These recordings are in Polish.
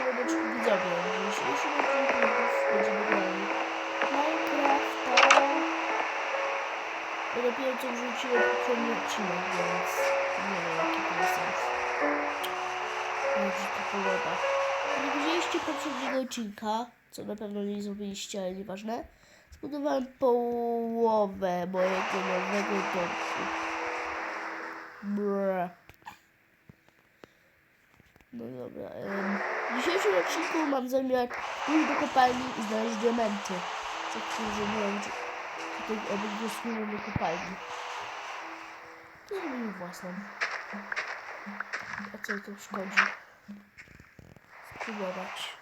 siemaneczku widzowie. W dzisiejszym odcinku będziemy grali Minecrafta. Bo dopiero co wrzuciłem poprzedni odcinek, więc nie wiem jaki to jest sens. Może to pogoda. Nie widzieliście poprzedniego odcinka, co na pewno nie zrobiliście, ale nieważne. Zbudowałem połowę mojego nowego domku. Brrr. No dobra. em, W dzisiejszym odcinku mam zamiar pójść do kopalni i znaleźć diamenty. Co którzy nie wiem, czy tutaj obydwu słyną do kopalni. To zrobimy własną. A co to szkodzi? Spróbować.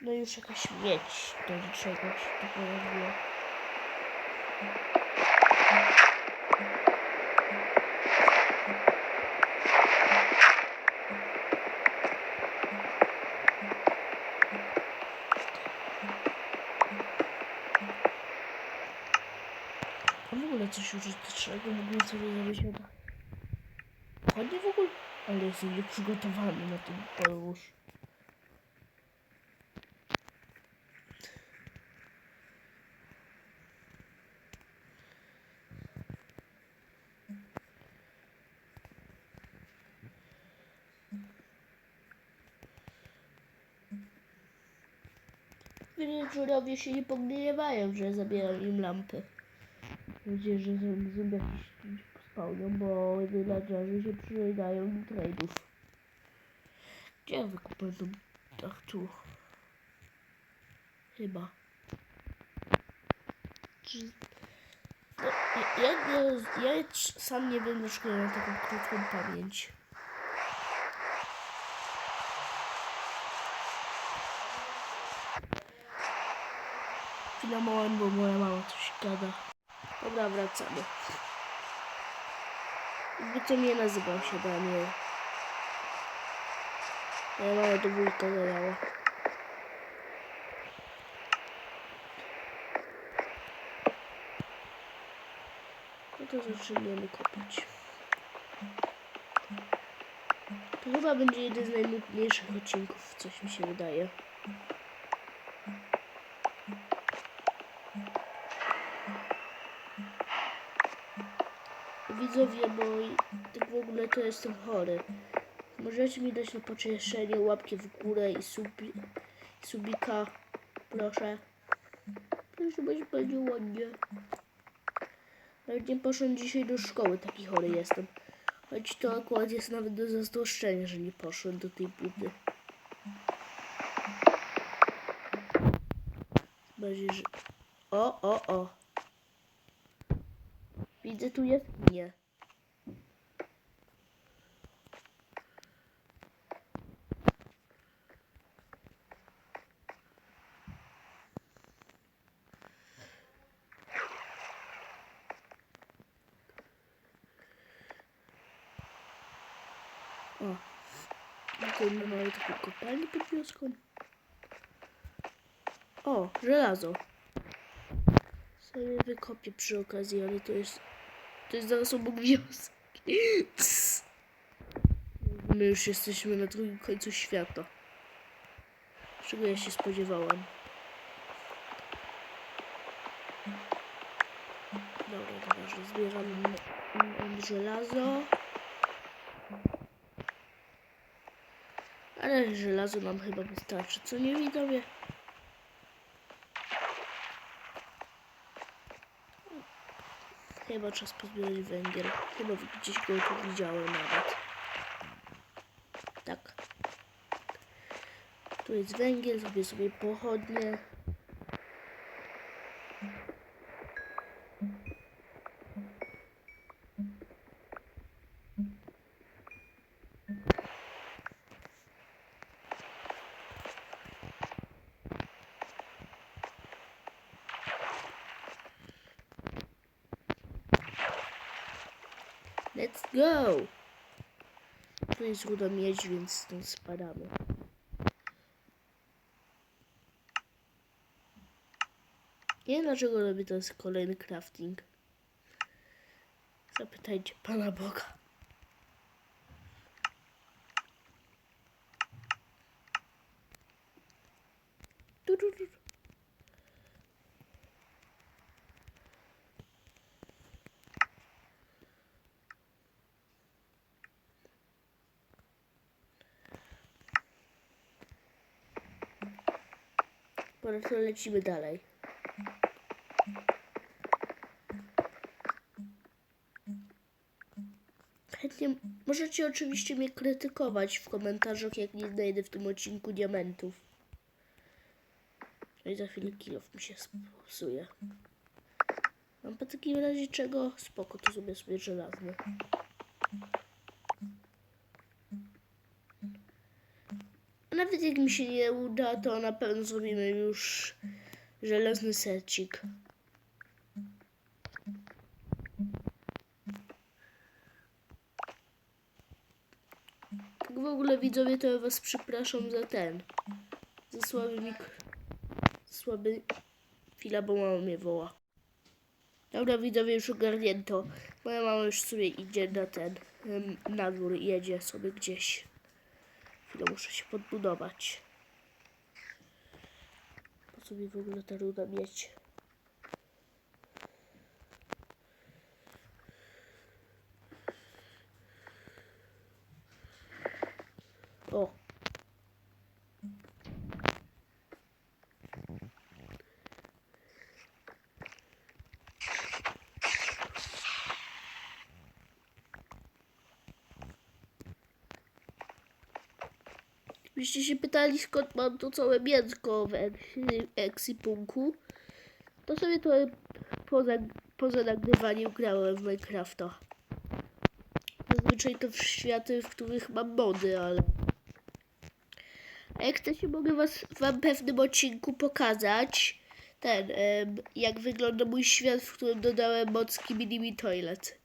No już jakaś miedź do czegoś to pojawiło. Coś użytecznego mógłbym sobie zrobić dach. Chodnie w ogóle? Ale jestem nieprzygotowany na tym polu już. Wieczorowie się nie pogniewają, że zabieram im lampy. Mam nadzieję, że zęb jakiś czymś spełnią, bo villagerzy się przydają do trade'ów. Gdzie ja wykupę tą tu? Chyba. Czy... No, ja, ja, ja, sam nie dlaczego ja mam taką krótką pamięć. Chwila moment, bo moja mama coś gada. Dobra, wracamy. To nie nazywał się Daniel. Moja mama do wujka gadała. No to zaczniemy kopać. To chyba będzie jeden z najnudniejszych odcinków, coś mi się wydaje. Widzowie, bo i- tak w ogóle to jestem chory. Możecie mi dać na pocieszenie łapki w górę i subi, subika, proszę. Proszę, być będzie ładnie. Nawet nie poszedłem dzisiaj do szkoły, taki chory jestem. Choć to akurat jest nawet do zazdroszczenia, że nie poszedłem do tej budy. Bardziej, że... O, o, o. Widzę tu jest? Nie. O. Tutaj mamy taką kopalnię pod wioską. O, żelazo. Sobie wykopię przy okazji, ale to jest... To jest zaraz obok wioski. My już jesteśmy na drugim końcu świata. Czego ja się spodziewałam? Dobra, dobra, że zbieram żelazo. Ale żelazo nam chyba wystarczy, co nie widzowie? Chyba czas pozbierać węgiel. Chyba gdzieś go tu widziałem nawet. Tak. Tu jest węgiel, zrobię sobie pochodnie. Let's go! Tu jest ruda miedź, więc stąd spadamy. Nie wiem dlaczego robię teraz kolejny crafting. Zapytajcie Pana Boga. Dobra, to lecimy dalej. Chętnie możecie oczywiście mnie krytykować w komentarzach, jak nie znajdę w tym odcinku diamentów. No i za chwilę kilof mi się psuje. Mam po takim razie czego? Spoko, to sobie sobie żelazny. Nawet jak mi się nie uda, to na pewno zrobimy już żelazny secik. Tak w ogóle widzowie, to ja was przepraszam za ten. Za słaby mik... Słaby... Chwila, bo mama mnie woła. Dobra, widzowie, już ogarnięto. Moja mama już sobie idzie na ten... Na dwór, jedzie sobie gdzieś. Chwilę muszę się podbudować. Po co mi w ogóle ta ruda mieć? O! Byście się pytali, skąd mam to całe mięsko w ex- eksipunku, to sobie to poza, poza nagrywaniem grałem w Minecrafta. Zazwyczaj to w światy, w których mam mody, ale... A jak chcecie, mogę was, wam w pewnym odcinku pokazać ten, jak wygląda mój świat, w którym dodałem mod Skibidi Me Toilet.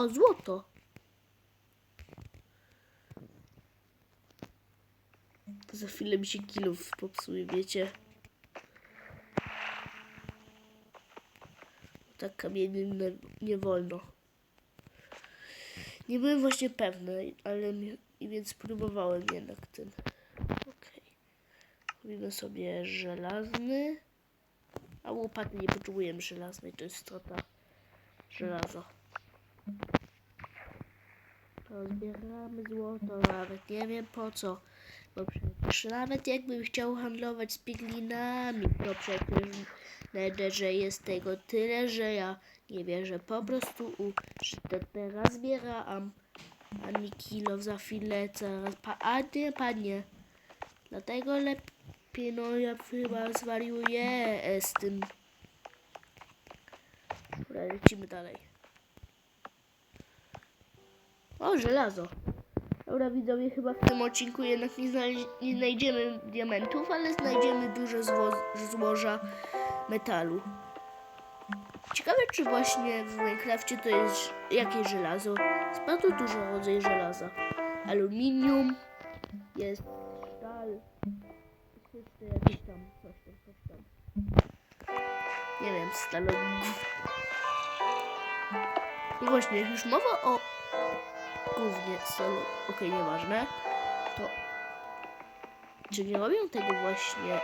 O, złoto. Za chwilę mi się kilów popsuje, wiecie. Tak kamieniem nie, wolno. Nie byłem właśnie pewny, ale i więc próbowałem jednak ten. Okej. Robimy sobie żelazny. A łopaty nie potrzebujemy żelaznej, to jest strata żelaza. To zbieramy złoto, nawet nie wiem po co. Bo przecież nawet jakbym chciał handlować z piglinami, to przecież w Netherze jest tego tyle, że ja nie wierzę po prostu u, że to teraz zbieram. Ani kilo za chwilę, zaraz pa, a nie panie. Dlatego lepiej, no ja chyba zwariuję z tym. Dobra, lecimy dalej. O, żelazo. Dobra, widzowie, chyba w tym odcinku jednak nie, znaleź- nie znajdziemy diamentów, ale znajdziemy duże zło- złoża metalu. Ciekawe, czy właśnie w Minecrafcie to jest jakieś żelazo. Bardzo dużo rodzaj żelaza. Aluminium, jest stal, jeszcze jakieś tam, coś tam, coś tam. Nie wiem, stalogów. I właśnie, już mowa o głównie solo, okej, nieważne, to czy nie robią tego właśnie,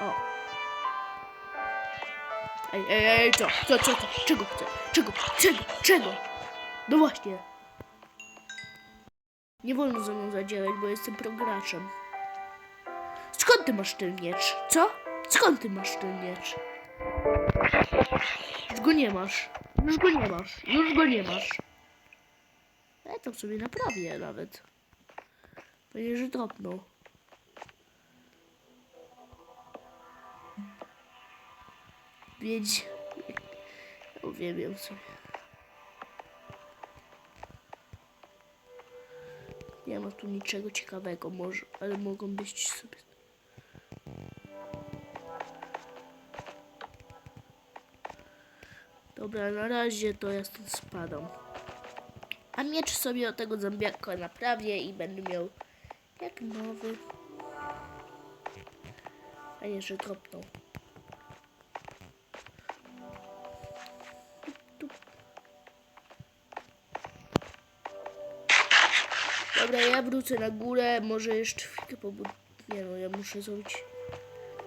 o, ej, ej, ej, co, co, co, co, czego chcę, czego, czego, czego, no właśnie, nie wolno ze mną zadzierać, bo jestem prograczem, skąd ty masz ten miecz, co, skąd ty masz ten miecz, już go nie masz, już go nie masz, już go nie masz. To sobie naprawię nawet. Będzie, że dropnął. Wiedź. Uwielbiam sobie. Nie ma tu niczego ciekawego, może, ale mogą być sobie. Dobra, na razie to ja stąd spadam. A miecz sobie od tego zombiaka naprawię i będę miał jak nowy. A nie, że. Dobra, ja wrócę na górę, może jeszcze chwilkę pobud... Nie no, ja muszę zrobić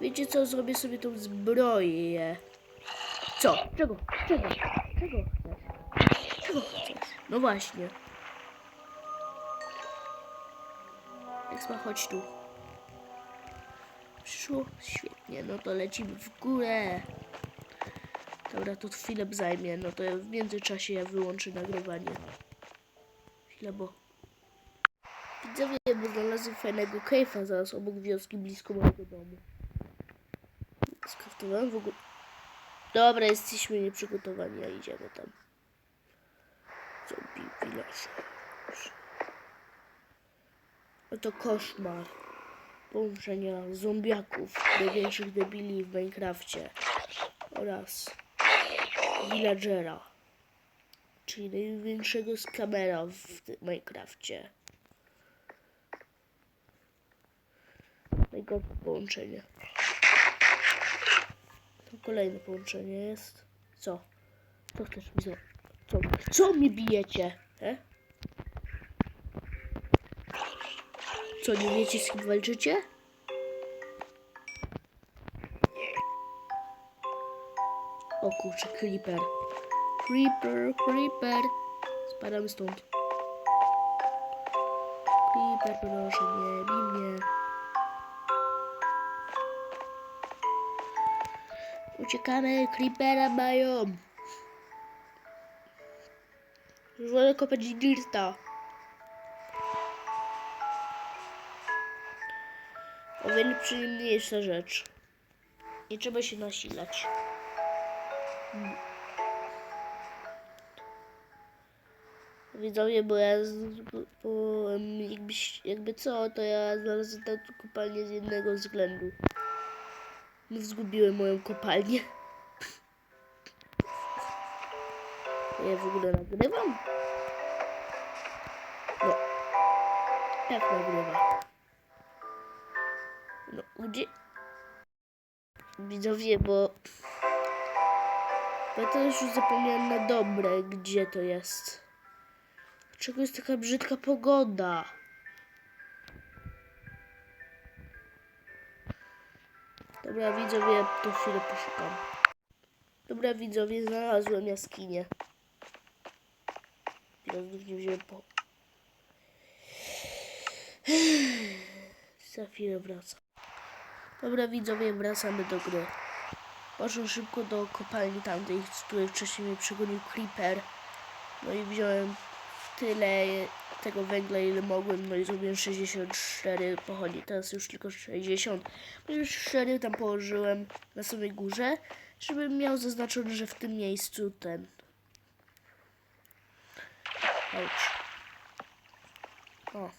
Wiecie co? Zrobię sobie tą zbroję. Co? Czego? Czego? Czego chcesz? Czego chcesz? No właśnie. Eksma, chodź tu. Przyszło? Świetnie, no to lecimy w górę. Dobra, to chwilę zajmie, no to w międzyczasie ja wyłączę nagrywanie. Chwilę, bo... Widzowie, bo znalazłem fajnego kejfa zaraz obok wioski, blisko mojego domu. Skraftowałem w ogóle... Dobra, jesteśmy nieprzygotowani, a idziemy tam. Village. Oto koszmar. Połączenia zombiaków, największych debili w Minecrafcie oraz villagera, czyli największego skamera w Minecrafcie. Najgorsze połączenie. To kolejne połączenie jest. Co? Co chcesz mi zrobić? Co? Co mnie bijecie? E? Co, nie wiecie z kim walczycie? O kurczę, creeper. Creeper, creeper. Spadamy stąd. Creeper, proszę, nie bij mnie. Uciekamy, creepera mają. Już wolę kopać dirta. O wiele przyjemniejsza rzecz. Nie trzeba się nasilać. Widzowie, bo ja z, bo, jakby, jakby co, to ja znalazłem tę kopalnię z jednego względu. No, zgubiłem moją kopalnię. Ja w ogóle nagrywam? No. Jak nagrywa? No, gdzie? Widzowie, bo... Ja to już zapomniałem na dobre, gdzie to jest. Dlaczego jest taka brzydka pogoda? Dobra, widzowie, to chwilę poszukam. Dobra, widzowie, znalazłem jaskinię. Teraz nie wziąłem po... Za chwilę wracam. Dobra, widzowie, wracamy do gry. Poszłem szybko do kopalni tamtej, z której wcześniej mnie przegonił Creeper. No i wziąłem tyle tego węgla, ile mogłem, no i zrobiłem 64 pochodni, teraz już tylko 60. Bo już 4 tam położyłem na samej górze, żebym miał zaznaczone, że w tym miejscu ten... Ouch. O.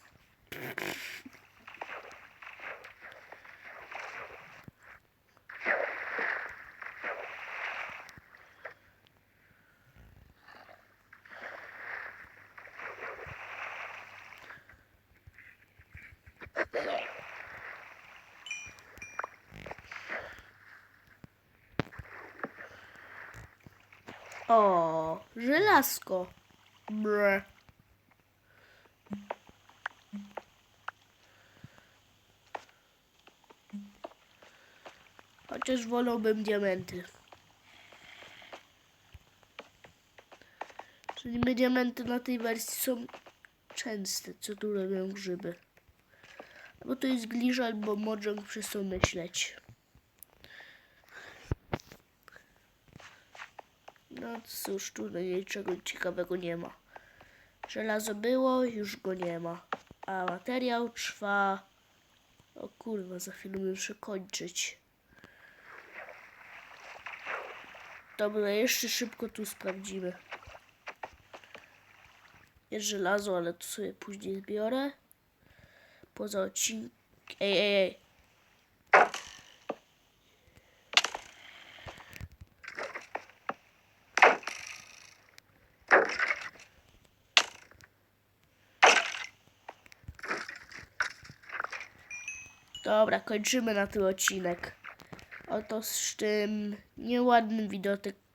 O, żelazko. Bre. Chociaż wolałbym diamenty. Czyli my diamenty na tej wersji są częste, co tu robią grzyby. Bo to jest gliż albo mojang przez to myśleć. No cóż, tu niczego ciekawego nie ma. Żelazo było, już go nie ma. A materiał trwa... O kurwa, za chwilę muszę kończyć. Dobra, jeszcze szybko tu sprawdzimy. Jest żelazo, ale to sobie później zbiorę. Poza odcinkiem... Ej, ej, ej. Dobra, kończymy na tym odcinek. Oto z tym nieładnym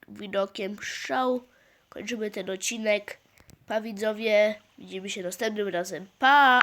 widokiem strzał kończymy ten odcinek. Pa widzowie, widzimy się następnym razem. Pa!